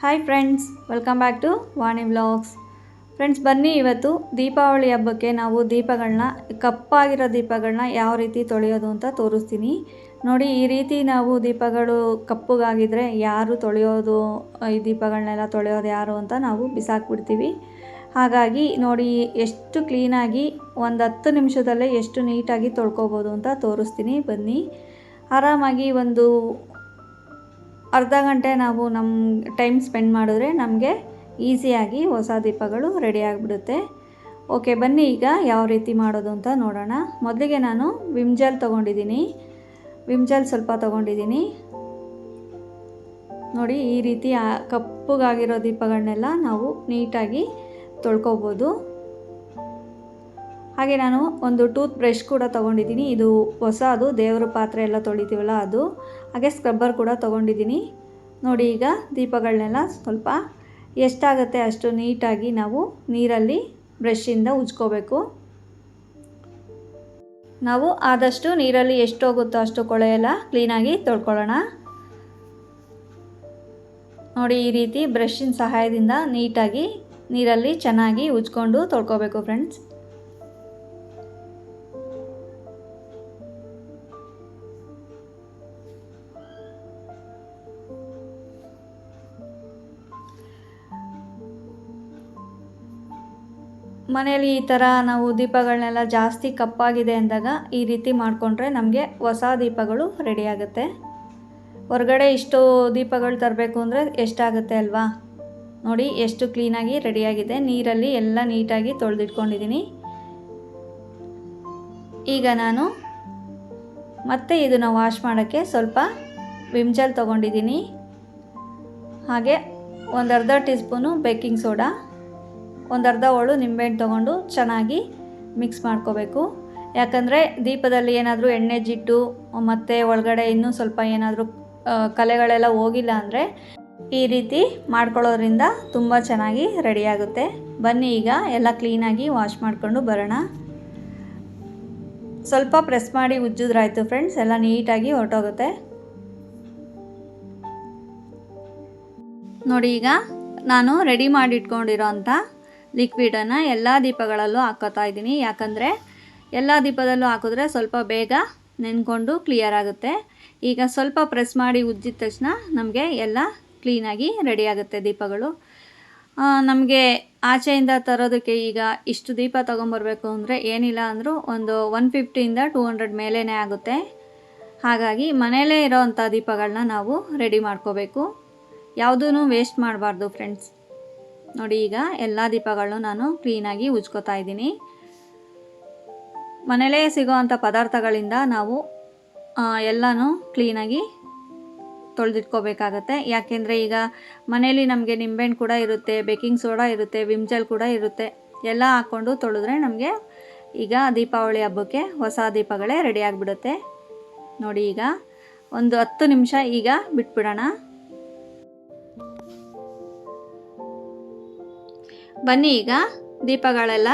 Hi friends welcome back to Vani vlogs friends ಬನ್ನಿ ಇವತ್ತು ದೀಪಾವಳಿ ಹಬ್ಬಕ್ಕೆ ನಾವು ದೀಪಗಳನ್ನ, ಕಪ್ಪಾಗಿರೋ ದೀಪಗಳನ್ನ ಯಾವ ರೀತಿ ತೊಳೆಯೋದು ಅಂತ ತೋರಿಸ್ತೀನಿ. ನೋಡಿ, ಈ ರೀತಿ ನಾವು ದೀಪಗಳು ಕಪ್ಪಗಾಗಿದ್ರೆ ಯಾರು ತೊಳೆಯೋದು, ಈ ದೀಪಗಳನ್ನೆಲ್ಲ ತೊಳೆಯೋದು ಯಾರು ಅಂತ ನಾವು ಬಿಸಾಕ್ಬಿಡ್ತೀವಿ. ಹಾಗಾಗಿ ನೋಡಿ, ಎಷ್ಟು ಕ್ಲೀನಾಗಿ ಒಂದು ಹತ್ತು ನಿಮಿಷದಲ್ಲೇ ಎಷ್ಟು ನೀಟಾಗಿ ತೊಳ್ಕೊಬೋದು ಅಂತ ತೋರಿಸ್ತೀನಿ. ಬನ್ನಿ. ಆರಾಮಾಗಿ ಒಂದು ಅರ್ಧ ಗಂಟೆ ನಾವು ನಮ್ಮ ಟೈಮ್ ಸ್ಪೆಂಡ್ ಮಾಡಿದ್ರೆ ನಮಗೆ ಈಸಿಯಾಗಿ ಹೊಸ ದೀಪಗಳು ರೆಡಿ ಆಗಿಬಿಡುತ್ತೆ. ಓಕೆ ಬನ್ನಿ ಈಗ ಯಾವ ರೀತಿ ಮಾಡೋದು ಅಂತ ನೋಡೋಣ. ಮೊದಲಿಗೆ ನಾನು ವಿಮ್ ಜೆಲ್ ತೊಗೊಂಡಿದ್ದೀನಿ. ವಿಮ್ ಜೆಲ್ ಸ್ವಲ್ಪ ತೊಗೊಂಡಿದ್ದೀನಿ. ನೋಡಿ, ಈ ರೀತಿ ಕಪ್ಪಗಾಗಿರೋ ದೀಪಗಳನ್ನೆಲ್ಲ ನಾವು ನೀಟಾಗಿ ತೊಳ್ಕೊಬೋದು. ಹಾಗೆ ನಾನು ಒಂದು ಟೂತ್ ಬ್ರಷ್ ಕೂಡ ತೊಗೊಂಡಿದ್ದೀನಿ. ಇದು ಹೊಸ ಅದು ದೇವರ ಪಾತ್ರೆ ಎಲ್ಲ ತೊಳಿತೀವಲ್ಲ ಅದು. ಹಾಗೆ ಸ್ಕ್ರಬ್ಬರ್ ಕೂಡ ತೊಗೊಂಡಿದ್ದೀನಿ. ನೋಡಿ ಈಗ ದೀಪಗಳನ್ನೆಲ್ಲ ಸ್ವಲ್ಪ ಎಷ್ಟಾಗುತ್ತೆ ಅಷ್ಟು ನೀಟಾಗಿ ನಾವು ನೀರಲ್ಲಿ ಬ್ರಷಿಂದ ಉಜ್ಕೋಬೇಕು. ನಾವು ಆದಷ್ಟು ನೀರಲ್ಲಿ ಎಷ್ಟು ಹೋಗುತ್ತೋ ಅಷ್ಟು ಕೊಳೆಯೆಲ್ಲ ಕ್ಲೀನಾಗಿ ತೊಳ್ಕೊಳ್ಳೋಣ. ನೋಡಿ ಈ ರೀತಿ ಬ್ರಷಿನ ಸಹಾಯದಿಂದ ನೀಟಾಗಿ ನೀರಲ್ಲಿ ಚೆನ್ನಾಗಿ ಉಜ್ಕೊಂಡು ತೊಳ್ಕೊಬೇಕು ಫ್ರೆಂಡ್ಸ್ ಮನೆಯಲ್ಲಿ ಈ ಥರ ನಾವು ದೀಪಗಳನ್ನೆಲ್ಲ ಜಾಸ್ತಿ ಕಪ್ಪಾಗಿದೆ ಅಂದಾಗ ಈ ರೀತಿ ಮಾಡಿಕೊಂಡ್ರೆ ನಮಗೆ ಹೊಸ ದೀಪಗಳು ರೆಡಿಯಾಗುತ್ತೆ ಹೊರಗಡೆ ಇಷ್ಟು ದೀಪಗಳು ತರಬೇಕು ಅಂದರೆ ಎಷ್ಟಾಗುತ್ತೆ ಅಲ್ವಾ? ನೋಡಿ, ಎಷ್ಟು ಕ್ಲೀನಾಗಿ ರೆಡಿಯಾಗಿದೆ ನೀರಲ್ಲಿ ಎಲ್ಲ ನೀಟಾಗಿ ತೊಳೆದಿಟ್ಕೊಂಡಿದ್ದೀನಿ ಈಗ ನಾನು ಮತ್ತೆ ಇದನ್ನು ವಾಶ್ ಮಾಡೋಕ್ಕೆ ಸ್ವಲ್ಪ ವಿಮ್ ಜೆಲ್ ತೊಗೊಂಡಿದ್ದೀನಿ ಹಾಗೆ ಒಂದು ಅರ್ಧ ಟೀ ಸ್ಪೂನು ಬೇಕಿಂಗ್ ಸೋಡಾ ಒಂದು ಅರ್ಧ ಹೋಳು ನಿಂಬೆಹಣ್ಣು ತೊಗೊಂಡು ಚೆನ್ನಾಗಿ ಮಿಕ್ಸ್ ಮಾಡ್ಕೋಬೇಕು. ಯಾಕಂದರೆ ದೀಪದಲ್ಲಿ ಏನಾದರೂ ಎಣ್ಣೆ ಜಿಟ್ಟು ಮತ್ತು ಒಳಗಡೆ ಇನ್ನೂ ಸ್ವಲ್ಪ ಏನಾದರೂ ಕಲೆಗಳೆಲ್ಲ ಹೋಗಿಲ್ಲ ಅಂದರೆ ಈ ರೀತಿ ಮಾಡ್ಕೊಳ್ಳೋದ್ರಿಂದ ತುಂಬ ಚೆನ್ನಾಗಿ ರೆಡಿಯಾಗುತ್ತೆ ಬನ್ನಿ ಈಗ, ಎಲ್ಲ ಕ್ಲೀನಾಗಿ ವಾಶ್ ಮಾಡಿಕೊಂಡು ಬರೋಣ. ಸ್ವಲ್ಪ ಪ್ರೆಸ್ ಮಾಡಿ ಉಜ್ಜಿದ್ರಾಯ್ತು ಫ್ರೆಂಡ್ಸ್ ಎಲ್ಲ ನೀಟಾಗಿ ಹೊರಟೋಗುತ್ತೆ. ನೋಡಿ ಈಗ ನಾನು ರೆಡಿ ಮಾಡಿ ಇಟ್ಕೊಂಡಿರೋ ಅಂಥ ಲಿಕ್ವಿಡನ್ನು ಎಲ್ಲ ದೀಪಗಳಲ್ಲೂ ಹಾಕೋತಾ ಇದ್ದೀನಿ. ಯಾಕಂದರೆ ಎಲ್ಲ ದೀಪದಲ್ಲೂ ಹಾಕಿದ್ರೆ ಸ್ವಲ್ಪ ಬೇಗ ನೆನ್ಕೊಂಡು ಕ್ಲಿಯರ್ ಆಗುತ್ತೆ. ಈಗ ಸ್ವಲ್ಪ ಪ್ರೆಸ್ ಮಾಡಿ ಉಜ್ಜಿದ ತಕ್ಷಣ ನಮಗೆ ಎಲ್ಲ ಕ್ಲೀನಾಗಿ ರೆಡಿ ಆಗುತ್ತೆ ದೀಪಗಳು. ನಮಗೆ ಆಚೆಯಿಂದ ತರೋದಕ್ಕೆ ಈಗ ಇಷ್ಟು ದೀಪ ತೊಗೊಂಬರ್ಬೇಕು ಅಂದರೆ ಏನಿಲ್ಲ ಅಂದರೂ ಒಂದು ಒನ್ ಫಿಫ್ಟಿಯಿಂದ ಟೂ ಹಂಡ್ರೆಡ್ ಮೇಲೇ ಆಗುತ್ತೆ. ಹಾಗಾಗಿ ಮನೆಯಲ್ಲೇ ಇರೋವಂಥ ದೀಪಗಳನ್ನ ನಾವು ರೆಡಿ ಮಾಡ್ಕೋಬೇಕು. ಯಾವುದೂ ವೇಸ್ಟ್ ಮಾಡಬಾರ್ದು ಫ್ರೆಂಡ್ಸ್ ನೋಡಿ ಈಗ ಎಲ್ಲ ದೀಪಗಳನ್ನು ನಾನು ಕ್ಲೀನಾಗಿ ಉಜ್ಕೋತಾ ಇದ್ದೀನಿ. ಮನೆಯಲ್ಲೇ ಸಿಗೋವಂಥ ಪದಾರ್ಥಗಳಿಂದ ನಾವು ಎಲ್ಲನೂ ಕ್ಲೀನಾಗಿ ತೊಳೆದಿಟ್ಕೋಬೇಕಾಗತ್ತೆ. ಯಾಕೆಂದರೆ ಈಗ ಮನೇಲಿ ನಮಗೆ ನಿಂಬೆಹಣ್ಣು ಕೂಡ ಇರುತ್ತೆ ಬೇಕಿಂಗ್ ಸೋಡಾ ಇರುತ್ತೆ ವಿಮ್ಜಲ್ ಕೂಡ ಇರುತ್ತೆ. ಎಲ್ಲ ಹಾಕ್ಕೊಂಡು ತೊಳೆದ್ರೆ ನಮಗೆ ಈಗ ದೀಪಾವಳಿ ಹಬ್ಬಕ್ಕೆ ಹೊಸ ದೀಪಗಳೇ ರೆಡಿ ಆಗಿಬಿಡುತ್ತೆ. ನೋಡಿ ಈಗ ಒಂದು ಹತ್ತು ನಿಮಿಷ ಈಗ ಬಿಟ್ಬಿಡೋಣ. ಬನ್ನಿ ಈಗ ದೀಪಗಳೆಲ್ಲ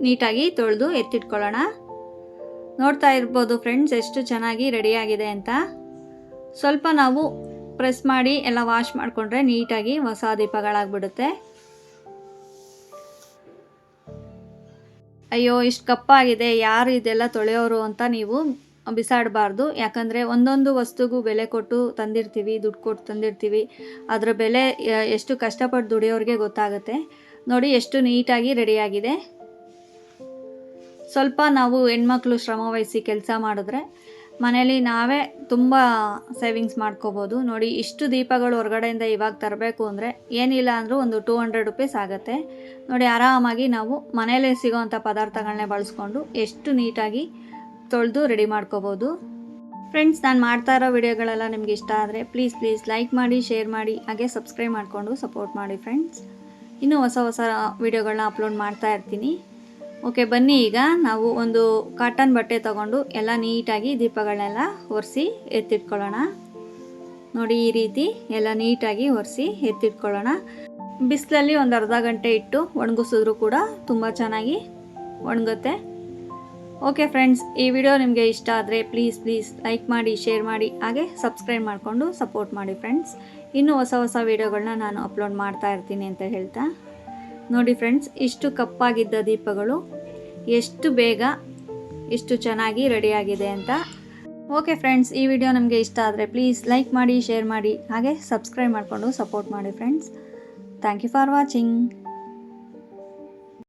ನೀಟಾಗಿ ತೊಳೆದು ಎತ್ತಿಟ್ಕೊಳ್ಳೋಣ. ನೋಡ್ತಾ ಇರ್ಬೋದು ಫ್ರೆಂಡ್ಸ್ ಎಷ್ಟು ಚೆನ್ನಾಗಿ ರೆಡಿಯಾಗಿದೆ ಅಂತ. ಸ್ವಲ್ಪ ನಾವು ಪ್ರೆಸ್ ಮಾಡಿ ಎಲ್ಲ ವಾಶ್ ಮಾಡಿಕೊಂಡ್ರೆ ನೀಟಾಗಿ ಹೊಸ ದೀಪಗಳಾಗ್ಬಿಡುತ್ತೆ. ಅಯ್ಯೋ, ಇಷ್ಟು ಕಪ್ಪಾಗಿದೆ. ಯಾರು ಇದೆಲ್ಲ ತೊಳೆಯೋರು ಅಂತ ನೀವು ಬಿಸಾಡಬಾರ್ದು. ಯಾಕಂದರೆ ಒಂದೊಂದು ವಸ್ತುಗೂ ಬೆಲೆ ಕೊಟ್ಟು ತಂದಿರ್ತೀವಿ, ದುಡ್ಡು ಕೊಟ್ಟು ತಂದಿರ್ತೀವಿ. ಅದರ ಬೆಲೆ ಎಷ್ಟು ಕಷ್ಟಪಟ್ಟು ದುಡಿಯೋರಿಗೆ ಗೊತ್ತಾಗುತ್ತೆ. ನೋಡಿ ಎಷ್ಟು ನೀಟಾಗಿ ರೆಡಿಯಾಗಿದೆ. ಸ್ವಲ್ಪ ನಾವು ಹೆಣ್ಮಕ್ಳು ಶ್ರಮವಹಿಸಿ ಕೆಲಸ ಮಾಡಿದ್ರೆ ಮನೇಲಿ ನಾವೇ ತುಂಬ ಸೇವಿಂಗ್ಸ್ ಮಾಡ್ಕೋಬೋದು. ನೋಡಿ ಇಷ್ಟು ದೀಪಗಳು ಹೊರಗಡೆಯಿಂದ ಇವಾಗ ತರಬೇಕು ಅಂದರೆ ಏನಿಲ್ಲ ಅಂದರೂ ಒಂದು ಟೂ ಹಂಡ್ರೆಡ್ ರುಪೀಸ್ ಆಗುತ್ತೆ. ನೋಡಿ ಆರಾಮಾಗಿ ನಾವು ಮನೆಯಲ್ಲೇ ಸಿಗೋವಂಥ ಪದಾರ್ಥಗಳನ್ನೇ ಬಳಸ್ಕೊಂಡು ಎಷ್ಟು ನೀಟಾಗಿ ತೊಳೆದು ರೆಡಿ ಮಾಡ್ಕೋಬೋದು. ಫ್ರೆಂಡ್ಸ್ ನಾನು ಮಾಡ್ತಾ ಇರೋ ವಿಡಿಯೋಗಳೆಲ್ಲ ನಿಮ್ಗೆ ಇಷ್ಟ ಆದರೆ ಪ್ಲೀಸ್ ಪ್ಲೀಸ್ ಲೈಕ್ ಮಾಡಿ ಶೇರ್ ಮಾಡಿ, ಹಾಗೆ ಸಬ್ಸ್ಕ್ರೈಬ್ ಮಾಡಿಕೊಂಡು ಸಪೋರ್ಟ್ ಮಾಡಿ ಫ್ರೆಂಡ್ಸ್ ಇನ್ನೂ ಹೊಸ ಹೊಸ ವಿಡಿಯೋಗಳನ್ನ ಅಪ್ಲೋಡ್ ಮಾಡ್ತಾ ಇರ್ತೀನಿ. ಓಕೆ, ಬನ್ನಿ ಈಗ ನಾವು ಒಂದು ಕಾಟನ್ ಬಟ್ಟೆ ತಗೊಂಡು ಎಲ್ಲ ನೀಟಾಗಿ ದೀಪಗಳನ್ನೆಲ್ಲ ಒರೆಸಿ ಎತ್ತಿಟ್ಕೊಳ್ಳೋಣ. ನೋಡಿ ಈ ರೀತಿ ಎಲ್ಲ ನೀಟಾಗಿ ಒರೆಸಿ ಎತ್ತಿಟ್ಕೊಳ್ಳೋಣ. ಬಿಸಿಲಲ್ಲಿ ಒಂದು ಅರ್ಧ ಗಂಟೆ ಇಟ್ಟು ಒಣಗಿಸಿದ್ರು ಕೂಡ ತುಂಬ ಚೆನ್ನಾಗಿ ಒಣಗುತ್ತೆ. ಓಕೆ ಫ್ರೆಂಡ್ಸ್ ಈ ವಿಡಿಯೋ ನಿಮಗೆ ಇಷ್ಟ ಆದರೆ ಪ್ಲೀಸ್ ಪ್ಲೀಸ್ ಲೈಕ್ ಮಾಡಿ ಶೇರ್ ಮಾಡಿ, ಹಾಗೆ ಸಬ್ಸ್ಕ್ರೈಬ್ ಮಾಡಿಕೊಂಡು ಸಪೋರ್ಟ್ ಮಾಡಿ ಫ್ರೆಂಡ್ಸ್ ಇನ್ನೂ ಹೊಸ ಹೊಸ ವೀಡಿಯೋಗಳನ್ನ ನಾನು ಅಪ್ಲೋಡ್ ಮಾಡ್ತಾ ಇರ್ತೀನಿ ಅಂತ ಹೇಳ್ತಾ. ನೋಡಿ ಫ್ರೆಂಡ್ಸ್ ಇಷ್ಟು ಕಪ್ಪಾಗಿದ್ದ ದೀಪಗಳು ಎಷ್ಟು ಬೇಗ, ಇಷ್ಟು ಚೆನ್ನಾಗಿ ರೆಡಿಯಾಗಿದೆ ಅಂತ. ಓಕೆ ಫ್ರೆಂಡ್ಸ್ ಈ ವಿಡಿಯೋ ನಮಗೆ ಇಷ್ಟ ಆದರೆ ಪ್ಲೀಸ್ ಲೈಕ್ ಮಾಡಿ ಶೇರ್ ಮಾಡಿ, ಹಾಗೆ ಸಬ್ಸ್ಕ್ರೈಬ್ ಮಾಡಿಕೊಂಡು ಸಪೋರ್ಟ್ ಮಾಡಿ friends thank you for watching